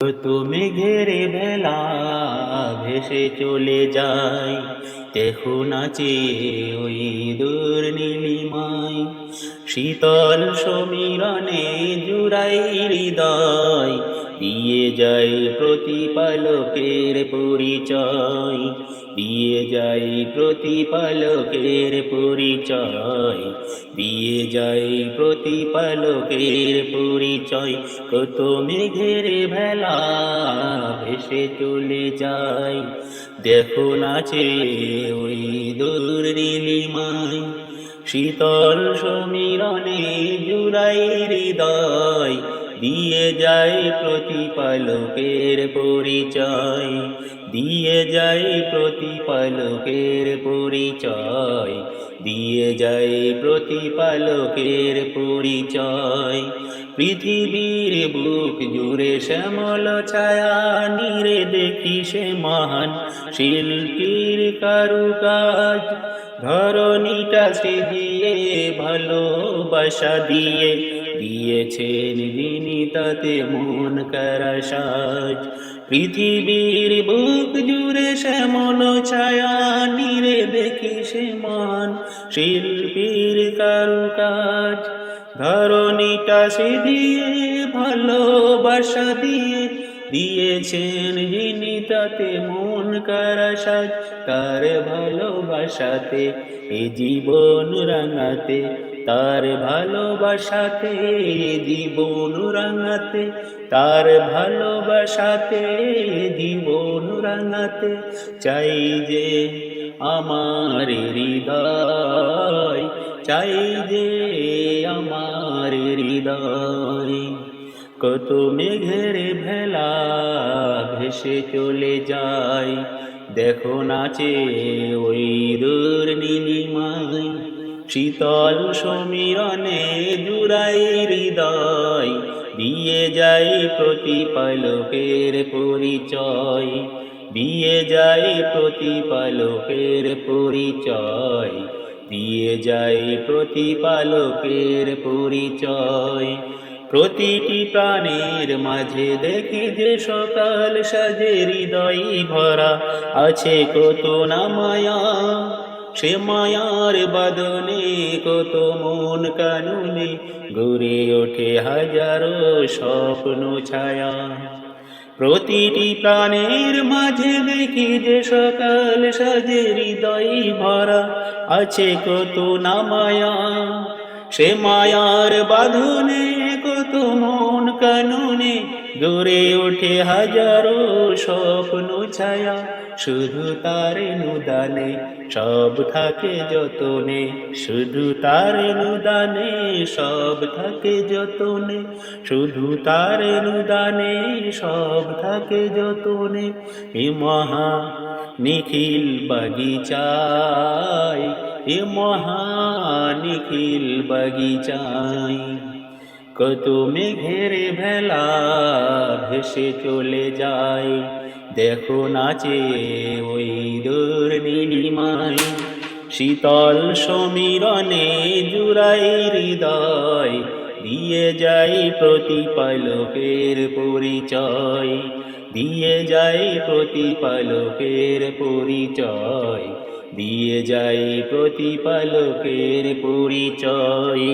তুমি ঘেরে বেলা ভেসে চলে যাই। দেখো নাচে ওই দূর নীলিমায় শীতল সমীরণে জুড়াই হৃদয় দিয়ে যায় প্রতিপালকের পরিচয়, দিয়ে যায় প্রতিপালকের পরিচয়, দিয়ে যায় প্রতিপালকের পরিচয়। কত মেঘের ভেলা ভেসে চলে যায়। দেখো নাচে ওই দূর নীলিমায়, শীতল সমীরণে জুড়াই হৃদয়। দিয়ে যায় প্রতিপালকের পরিচয়, দিয়ে যায় প্রতিপালকের পরিচয়, দিয়ে যায় প্রতিপালকের পরিচয়। পৃথিবীর বুক জুড়ে শ্যামল ছায়া, নিরে দেখি সে মহান শিল্পীর কারুকাজ। ধরণীটা সে দিয়ে, ভালোবাসা দিয়ে দিয়েছেন যিনি তাতে মন করা সাজ। পৃথিবীর বুক জুড়ে শ্যামল ছায়া, নিরে দেখি সে মান। শিল্পীর কারুকাজ, ধরণীটা সে দিয়ে, ভালোবাসা দিয়ে দিয়েছেন যিনি তাতে মন করা সাজ, তার ভালোবাসাতে, এ জীবন রাঙাতে, তার ভালোবাসাতে জীবন রাঙাতে, তার ভালোবাসাতে জীবন রাঙাতে, চাই যে আমার হৃদয়, চাই যে আমার হৃদয়। কত মেঘের ভেলা ভেসে চলে যায়। দেখো নাচে ওই দূর নীলিমায় শীতল সমীরণে জুড়াই হৃদয়, দিয়ে যায় প্রতিপালকের পরিচয়, দিয়ে যায় প্রতিপালকের পরিচয়, দিয়ে যায় প্রতিপালকের পরিচয়। প্রতিটি প্রাণের মাঝে দেখি যে সকাল সাজে হৃদয় ভরা আছে কত না মায়া, সে মায়ার বাদনে কত মন কানুনে ঘুরে ওঠে হাজারো স্বপ্ন ছায়া। প্রতিটি প্রাণের মাঝে দেখি যে সকাল সাজে হৃদয় ভরা আছে কত না মায়া, সে মায়ার বাঁধনে কত মন কানুনে গড়ে ওঠে হাজারো স্বপ্ন ছায়া। শুধু তার নুদানে সব থাকে যতনে, শুধু তার নুদানে সব থাকে যতনে, শুধু তার নুদানে সব থাকে যতনে। এ মহা নিখিল বাগিচায়, এ মহা নিখিল বাগিচায়। কত মেঘের ভেলা ভেসে চলে যায় দেখো নাচে ওই দূর নীলিমায় শীতল সমীরণে জুড়াই হৃদয়, দিয়ে যাই প্রতিপালকের পরিচয়। দিয়ে যাই প্রতিপালকের পরিচয়, দিয়ে যাই প্রতিপালকের পরিচয়।